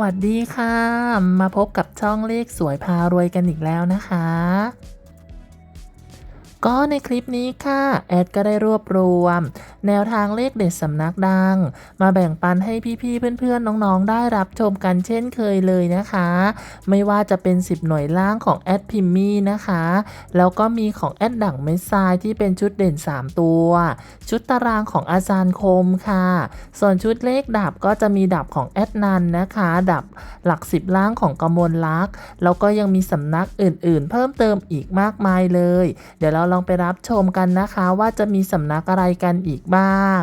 วัสดีค่ะ มาพบกับช่องเลขสวยพารวยกันอีกแล้วนะคะ ก็ในคลิปนี้ค่ะแอดก็ได้รวบรวม แนวทางเลขเด็ดสำนักดัง มาแบ่งปันให้พี่ๆเพื่อนๆน้องๆ ได้รับชมกันเช่นเคยเลยนะคะ ไม่ว่าจะเป็น 10 หน่วยล่างของแอดพิมมี่นะคะ แล้วก็มีของแอดดั่งเมสซายที่เป็นชุดเด่น 3 ตัว ชุดตารางของอาจารย์คมค่ะ ส่วนชุดเลขดับก็จะมีดับของแอดนันนะคะ ดับหลักสิบล่างของกมลลักษ์แล้วก็ยังมีสำนักอื่นๆ เพิ่มเติมอีกมากมายเลย เดี๋ยวเราลองไปรับชมกันนะคะ ว่าจะมีสำนักอะไรกันอีกบ้าง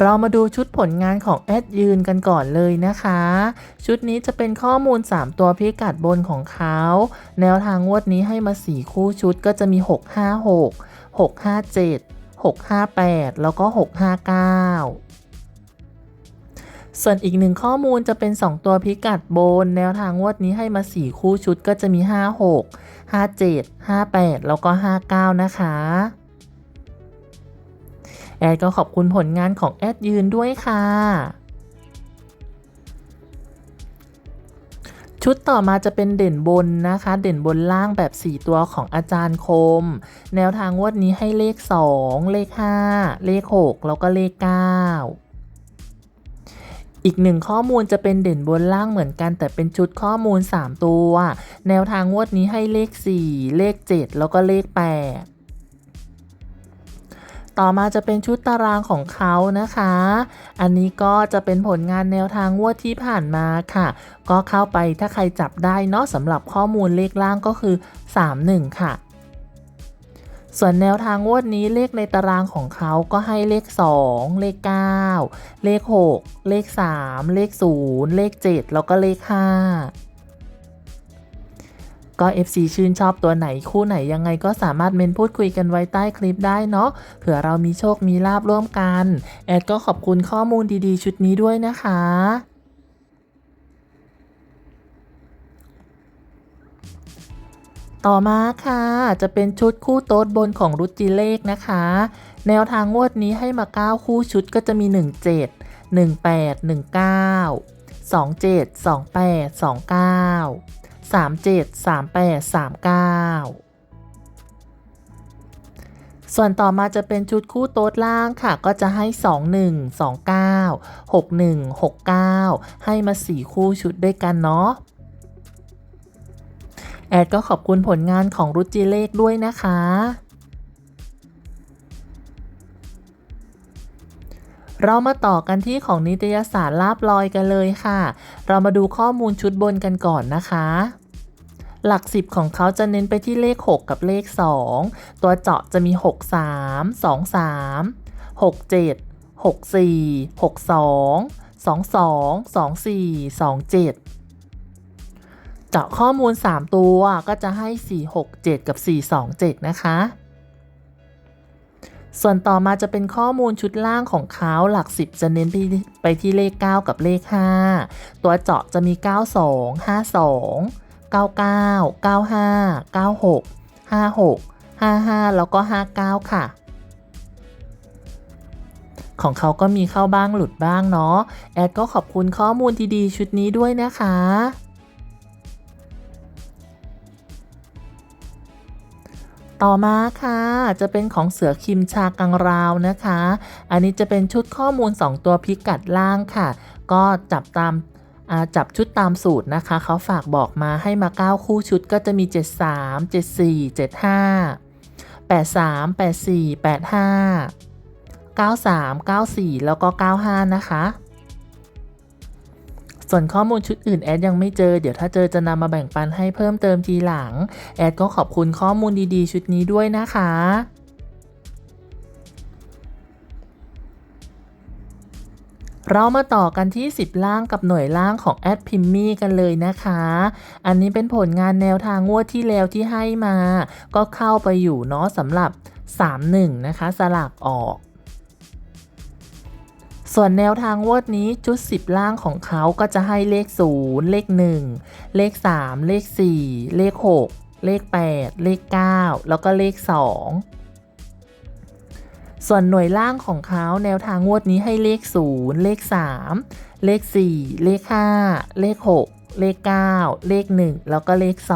เรามาดูชุดผลงานของแอดยืนกันก่อนเลยนะคะ ชุดนี้จะเป็นข้อมูล 3 ตัวพิกัดบนของเขา แนวทางงวดนี้ให้มา 4 คู่ชุดก็จะมี 656 657 658 แล้วก็ 659ส่วนอีกหนึ่งข้อมูลจะเป็น 2 ตัวพิกัดบน แนวทางงวดนี้ให้มา 4 คู่ชุดก็จะมี 56 57 58 แล้วก็ 59 นะคะ แอดก็ขอบคุณผลงานของแอดยืนด้วยค่ะชุดต่อมาจะเป็นเด่นบนนะคะ เด่นบนล่างแบบ 4 ตัวของอาจารย์คม แนวทางงวดนี้ให้เลข 2 เลข 5 เลข 6 แล้วก็เลข 9 อีกหนึ่งข้อมูลจะเป็นเด่นบนล่างเหมือนกันแต่เป็นชุดข้อมูล 3 ตัว แนวทางงวดนี้ให้เลข 4 เลข 7 แล้วก็เลข 8 ต่อมาจะเป็นชุดตารางของเขานะคะ อันนี้ก็จะเป็นผลงานแนวทางงวดที่ผ่านมาค่ะ ก็เข้าไปถ้าใครจับได้เนาะสำหรับข้อมูลเลขล่างก็คือ 31 ค่ะ ส่วนแนวทางงวดนี้เลขในตารางของเขาก็ให้เลข 2 เลข 9 เลข 6 เลข 3 เลข 0 เลข 7 แล้วก็เลข 5 ก็ FC ชื่นชอบตัวไหนคู่ไหนยังไงก็สามารถเมนพูดคุยกันไว้ใต้คลิปได้เนาะเผื่อเรามีโชคมีลาบร่วมกัน แอดก็ขอบคุณข้อมูลดีๆ ชุดนี้ด้วยนะคะต่อมาค่ะจะเป็นชุดคู่โต๊ดบนของรุจิเลขนะคะ แนวทางงวดนี้ให้มา 9 คู่ชุดก็จะมี 17 18 19 27 28 29 37 38 39 ส่วนต่อมาจะเป็นชุดคู่โต๊ดล่างค่ะ ก็จะให้ 21 29 61 69 ให้มา 4 คู่ชุดด้วยกันเนาะแอดก็ขอบคุณผลงานของรุจิเลขด้วยนะคะ เรามาต่อกันที่ของนิตยสารลาบลอยกันเลยค่ะ เรามาดูข้อมูลชุดบนกันก่อนนะคะ หลัก 10 ของเขาจะเน้นไปที่เลข 6 กับเลข 2 ตัวเจาะจะมี 6 3 2 3 6 7 6 4 6 2 2 2 2 4 2 7 เจาะข้อมูล 3 ตัวก็จะให้ 4 6 7 กับ 4 2 7 นะคะ ส่วนต่อมาจะเป็นข้อมูลชุดล่างของเขาหลัก 10 จะเน้นไปไปที่เลข 9 กับเลข 5 ตัวเจาะจะมี 92 52 99 95 96 56 55 แล้วก็ 59 ค่ะ ของเขาก็มีเข้าบ้างหลุดบ้างเนาะ แอดก็ขอบคุณข้อมูลดีๆชุดนี้ด้วยนะคะ ต่อมาค่ะ จะเป็นของเสือคิมชากังราวนะคะ อันนี้จะเป็นชุดข้อมูล 2 ตัวพิกัดล่างค่ะ ก็จับตาม จับชุดตามสูตรนะคะ เขาฝากบอกมาให้มา 9 คู่ชุดก็จะมี 73 74 75 83 84 85 93 94 แล้วก็ 95 นะคะ ส่วนข้อมูลชุดอื่นแอดยังไม่เจอ เดี๋ยวถ้าเจอจะนำมาแบ่งปันให้เพิ่มเติมทีหลัง แอดก็ขอบคุณข้อมูลดีๆ ชุดนี้ด้วยนะคะ เรามาต่อกันที่ 10 ล่างกับหน่วยล่างของแอดพิมมี่กันเลยนะคะ อันนี้เป็นผลงานแนวทางงวดที่แล้วที่ให้มา ก็เข้าไปอยู่เนาะสำหรับ 3-1 นะคะ สลากออกส่วนแนวทางงวดนี้จุด 10 ล่างของเขาก็จะให้เลข 0 เลข 1 เลข 3 เลข 4 เลข 6 เลข 8 เลข 9 แล้วก็เลข 2 ส่วนหน่วยล่างของเขาแนวทางงวดนี้ให้เลข 0 เลข 3 เลข 4 เลข 5 เลข 6 เลข 9 เลข 1 แล้วก็เลข 2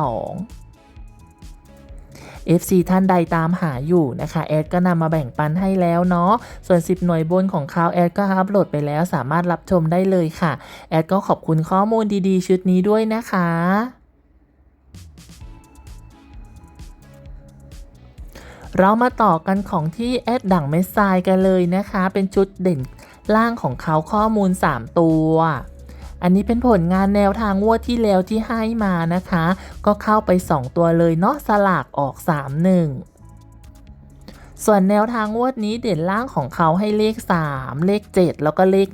FC ท่านใดตามหาอยู่นะคะ แอดก็นำมาแบ่งปันให้แล้วเนาะ ส่วน 10 หน่วยบนของเขาแอดก็อัปโหลดไปแล้วสามารถรับชมได้เลยค่ะ แอดก็ขอบคุณข้อมูลดีๆ ชุดนี้ด้วยนะคะ เรามาต่อกันของที่แอดดั่งเม็ดทรายกันเลยนะคะ เป็นชุดเด่นล่างของเขาข้อมูล 3 ตัว อันนี้เป็นผลงานแนวทางงวดที่แล้วที่ให้มานะคะ ก็เข้าไป 2 ตัวเลยเนาะสลากออก 3 1ส่วนแนวทางงวดนี้เด่นล่างของเขาให้เลข 3 เลข 7 แล้วก็เลข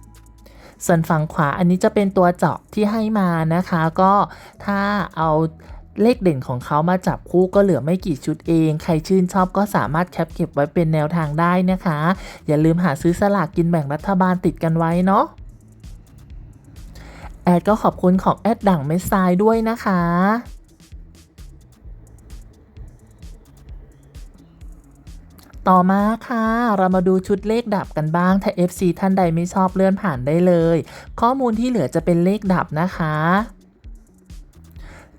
1 ส่วนฝั่งขวาอันนี้จะเป็นตัวเจาะที่ให้มานะคะ ก็ถ้าเอา เลขเด่นของเขามาจับคู่ก็เหลือไม่กี่ชุดเอง ใครชื่นชอบก็สามารถแคปเก็บไว้เป็นแนวทางได้นะคะ อย่าลืมหาซื้อสลากกินแบ่งรัฐบาลติดกันไว้เนาะแอดก็ขอบคุณของแอดดั่งเม็ดทรายด้วยนะคะต่อมาค่ะ เรามาดูชุดเลขดับกันบ้าง ถ้า FC ท่านใดไม่ชอบเลื่อนผ่านได้เลย ข้อมูลที่เหลือจะเป็นเลขดับนะคะ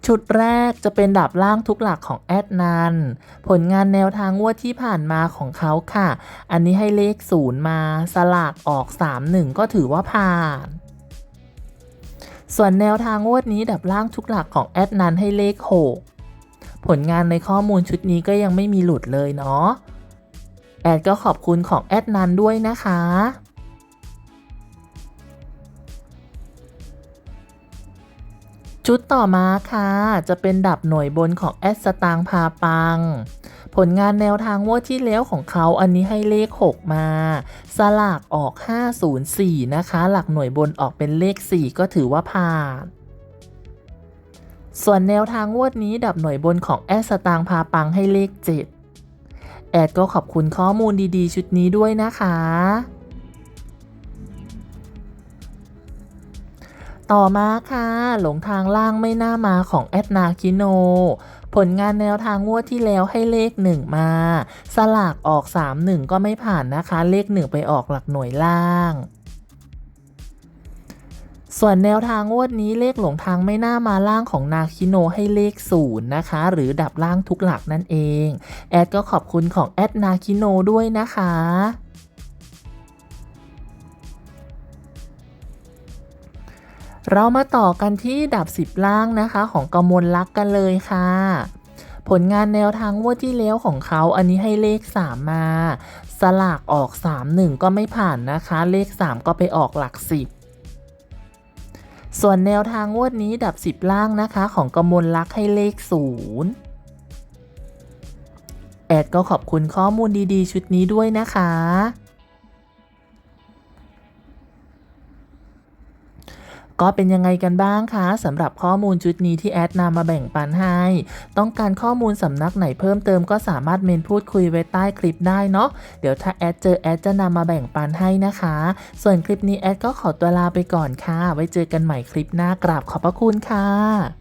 ชุดแรกจะเป็นดับล่างทุกหลักของแอดนันผลงานแนวทางงวดที่ผ่านมาของเขาค่ะ อันนี้ให้เลขศูนย์มาสลากออก 3-1 ก็ถือว่าผ่าน ส่วนแนวทางงวดนี้ดับล่างทุกหลักของแอดนันให้เลข 6 ผลงานในข้อมูลชุดนี้ก็ยังไม่มีหลุดเลยเนาะแอดก็ขอบคุณของแอดนันด้วยนะคะ ชุดต่อมาค่ะ จะเป็นดับหน่วยบนของแอดสตางพาปัง ผลงานแนวทางงวดที่แล้วของเขาอันนี้ให้เลข 6 มา สลากออก 504 นะคะ หลักหน่วยบนออกเป็นเลข 4 ก็ถือว่าผ่านส่วนแนวทางงวดนี้ดับหน่วยบนของแอดสตางพาปังให้เลข 7 แอดก็ขอบคุณข้อมูลดีๆ ชุดนี้ด้วยนะคะ ต่อมาค่ะ หลงทางล่างไม่น่ามาของแอดนาคิโน ผลงานแนวทางงวดที่แล้วให้เลข 1 มา สลากออก 3-1 ก็ไม่ผ่านนะคะ เลข 1 ไปออกหลักหน่วยล่างส่วนแนวทางงวดนี้เลขหลงทางไม่น่ามาล่างของนาคิโนให้เลข0นะคะ หรือดับล่างทุกหลักนั่นเอง แอดก็ขอบคุณของแอดนาคิโนด้วยนะคะ เรามาต่อกันที่ดับ10ล่างนะคะของกมลลักษ์กันเลยค่ะ ผลงานแนวทางวดที่แล้วของเขาอันนี้ให้เลข 3 มา สลากออก 3-1 ก็ไม่ผ่านนะคะ เลข 3 ก็ไปออกหลัก 10ส่วนแนวทางงวดนี้ดับ 10 ล่างนะคะของกมลลักษ์ให้เลข 0 แอดก็ขอบคุณข้อมูลดีๆ ชุดนี้ด้วยนะคะ ก็เป็นยังไงกันบ้างคะสำหรับข้อมูลชุดนี้ที่แอดนำมาแบ่งปันให้ ต้องการข้อมูลสำนักไหนเพิ่มเติมก็สามารถเมนพูดคุยไว้ใต้คลิปได้เนาะเดี๋ยวถ้าแอดเจอแอดจะนำมาแบ่งปันให้นะคะ ส่วนคลิปนี้แอดก็ขอตัวลาไปก่อนค่ะ ไว้เจอกันใหม่คลิปหน้ากราบขอบพระคุณค่ะ